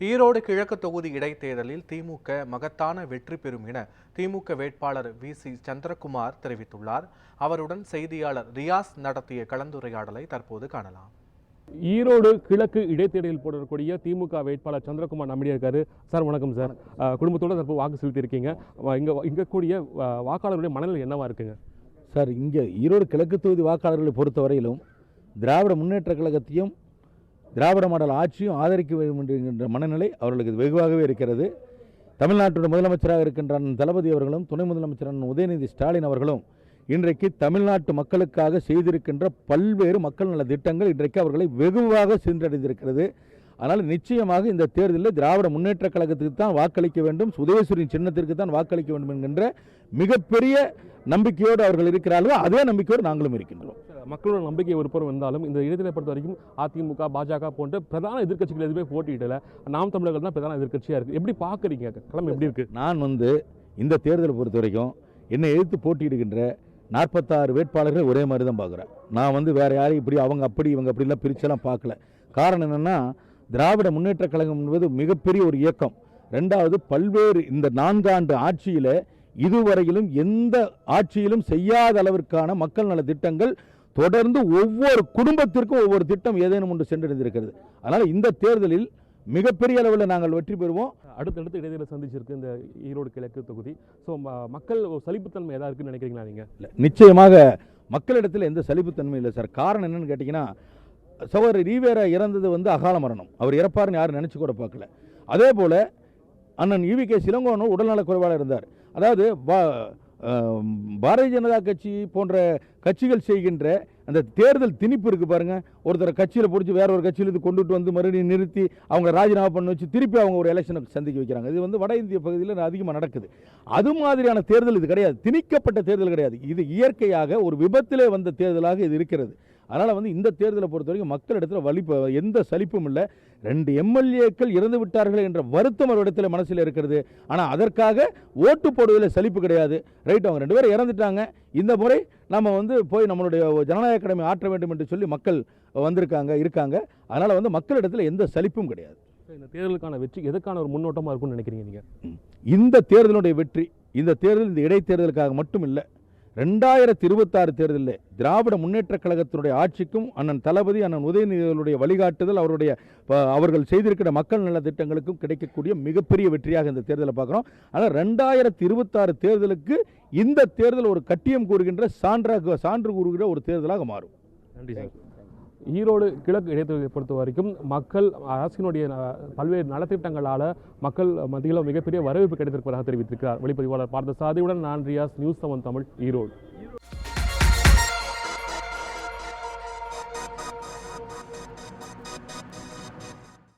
ஈரோடு கிழக்கு தொகுதி இடைத்தேர்தலில் திமுக மகத்தான வெற்றி பெறும் என திமுக வேட்பாளர் வி சி சந்திரகுமார் தெரிவித்துள்ளார். அவருடன் செய்தியாளர் ரியாஸ் நடத்திய கலந்துரையாடலை தற்போது காணலாம். ஈரோடு கிழக்கு இடைத்தேர்தலில் போடக்கூடிய திமுக வேட்பாளர் சந்திரகுமார் நம்மிடையே இருக்காரு. சார் வணக்கம் சார். குடும்பத்தோட தற்போது வாக்கு செலுத்தியிருக்கீங்க. இங்க இங்க கூடிய அஹ், வாக்காளருடைய மனநிலை என்னவா இருக்குங்க? சார் இங்கே ஈரோடு கிழக்கு தொகுதி வாக்காளர்களை பொறுத்தவரையிலும் திராவிட முன்னேற்ற கழகத்தையும் திராவிட மாடல் ஆட்சியும் ஆதரிக்க வேண்டும் என்கின்ற மனநிலை அவர்களுக்கு வெகுவாகவே இருக்கிறது. தமிழ்நாட்டோட முதலமைச்சராக இருக்கின்ற தளபதி அவர்களும் துணை முதலமைச்சரான உதயநிதி ஸ்டாலின் அவர்களும் இன்றைக்கு தமிழ்நாட்டு மக்களுக்காக செய்திருக்கின்ற பல்வேறு மக்கள் நல திட்டங்கள் இன்றைக்கு அவர்களை வெகுவாக சென்றடைந்திருக்கிறது. அதனால் நிச்சயமாக இந்த தேர்தலில் திராவிட முன்னேற்ற கழகத்துக்கு தான் வாக்களிக்க வேண்டும் உதயசூரின் சின்னத்திற்கு தான் வாக்களிக்க வேண்டும் என்கின்ற மிகப்பெரிய நம்பிக்கையோடு அவர்கள் இருக்கிறார்கள் அதே நம்பிக்கையோடு நாங்களும் இருக்கின்றோம். மக்களோட நம்பிக்கை ஒரு புறம் இருந்தாலும் இந்த இடைத்தேர்தலை பொறுத்த வரைக்கும் அதிமுக பாஜக போன்ற பிரதான எதிர்க்கட்சிகள் எதுவுமே போட்டியிடல. நாம் தமிழர்கள் தான் பிரதான எதிர்க்கட்சியா இருக்கு. எப்படி பாக்குறீங்க களம் எப்படி இருக்கு? நான் வந்து இந்த தேர்தலை பொறுத்த வரைக்கும் என்னை எதிர்த்து போட்டியிடுகின்ற நாற்பத்தாறு வேட்பாளர்கள் ஒரே மாதிரி தான் பார்க்குறேன். நான் வந்து வேற யாரையும் இப்படி அவங்க அப்படி இவங்க அப்படிலாம் பிரிச்செல்லாம் பார்க்கல. காரணம் என்னென்னா திராவிட முன்னேற்ற கழகம் என்பது மிகப்பெரிய ஒரு இயக்கம். ரெண்டாவது பல்வேறு இந்த நான்காண்டு ஆட்சியில் இதுவரையிலும் எந்த ஆட்சியிலும் செய்யாத அளவிற்கான மக்கள் நல திட்டங்கள் தொடர்ந்து ஒவ்வொரு குடும்பத்திற்கும் ஒவ்வொரு திட்டம் ஏதேனும் ஒன்று சென்றடைந்திருக்கிறது. அதனால் இந்த தேர்தலில் மிகப்பெரிய அளவில் நாங்கள் வெற்றி பெறுவோம். அடுத்தடுத்து இடைத்தேர்தலை சந்திச்சிருக்கு இந்த ஈரோடு கிழக்கு தொகுதி. ஸோ மக்கள் சலிப்புத்தன்மை ஏதாவது இருக்குன்னு நினைக்கிறீங்களா நீங்க? இல்லை நிச்சயமாக மக்களிடத்தில் எந்த சலிப்புத்தன்மையும் இல்லை சார். காரணம் என்னன்னு கேட்டிங்கன்னா சகோதரர் ஈவேரா இறந்தது வந்து அகால மரணம். அவர் இறப்பாருன்னு யாரும் நினச்சி கூட பார்க்கல. அதே போல் அண்ணன் ஈவி கே சிலங்கோனும் உடல்நலக் குறைவாக இருந்தார். அதாவது பா பாரதிய ஜனதா கட்சி போன்ற கட்சிகள் செய்கின்ற அந்த தேர்தல் திணிப்பு இருக்குது பாருங்கள் ஒருத்தர் கட்சியில் பிடிச்சி வேற ஒரு கட்சியிலிருந்து கொண்டுட்டு வந்து மறுபடியும் நிறுத்தி அவங்க ராஜினாமா பண்ண வச்சு திருப்பி அவங்க ஒரு எலெக்ஷனுக்கு சந்திக்க வைக்கிறாங்க. இது வந்து வட இந்திய பகுதியில் அதிகமாக நடக்குது. அது மாதிரியான தேர்தல் இது கிடையாது. திணிக்கப்பட்ட தேர்தல் கிடையாது. இது இயற்கையாக ஒரு விபத்திலே வந்த தேர்தலாக இது இருக்கிறது. அதனால் வந்து இந்த தேர்தலை பொறுத்த வரைக்கும் மக்களிடத்தில் வலிப்பு எந்த சலிப்பும் இல்லை. ரெண்டு எம்எல்ஏக்கள் இறந்து விட்டார்கள் என்ற வருத்தம் அவரிடத்தில் மனசில் இருக்கிறது. ஆனால் அதற்காக ஓட்டு போடுவதில் சலிப்பு கிடையாது. ரைட் அவங்க ரெண்டு பேரும் இறந்துட்டாங்க. இந்த முறை நம்ம வந்து போய் நம்மளுடைய ஜனநாயக கடமை ஆற்ற வேண்டும் என்று சொல்லி மக்கள் வந்திருக்காங்க இருக்காங்க. அதனால் வந்து மக்களிடத்தில் எந்த சலிப்பும் கிடையாது. இந்த தேர்தலுக்கான வெற்றி எதுக்கான ஒரு முன்னோட்டமா இருக்கும்னு நினைக்கிறீங்க நீங்க? இந்த தேர்தலுடைய வெற்றி இந்த தேர்தல் இந்த இடைத்தேர்தலுக்காக மட்டும் இல்லை. ரெண்டாயிரத்தி இருபத்தாறு தேர்தலில் திராவிட முன்னேற்றக் கழகத்தினுடைய ஆட்சிக்கும் அண்ணன் தளபதி அண்ணன் உதயநிதிகளுடைய வழிகாட்டுதல் அவருடைய அவர்கள் செய்திருக்கிற மக்கள் நல திட்டங்களுக்கும் கிடைக்கக்கூடிய மிகப்பெரிய வெற்றியாக இந்த தேர்தலை பார்க்குறோம். ஆனால் ரெண்டாயிரத்தி இருபத்தாறு தேர்தலுக்கு இந்த தேர்தல் ஒரு கட்டியம் கூறுகின்ற சான்றாக சான்று கூறுகிற ஒரு தேர்தலாக மாறும். நன்றி சார். ஈரோடு கிழக்கு இடைத்தொகுதியை பொறுத்த வரைக்கும் மக்கள் அரசினுடைய பல்வேறு நலத்திட்டங்களால் மக்கள் மத்தியில் மிகப்பெரிய வரவேற்பு கிடைத்திருப்பதாக தெரிவித்திருக்கிறார். வெளிப்பதிவாளர் பார்த்த சாதியுடன் நான் ரியாஸ் நியூஸ் செவன் தமிழ் ஈரோடு.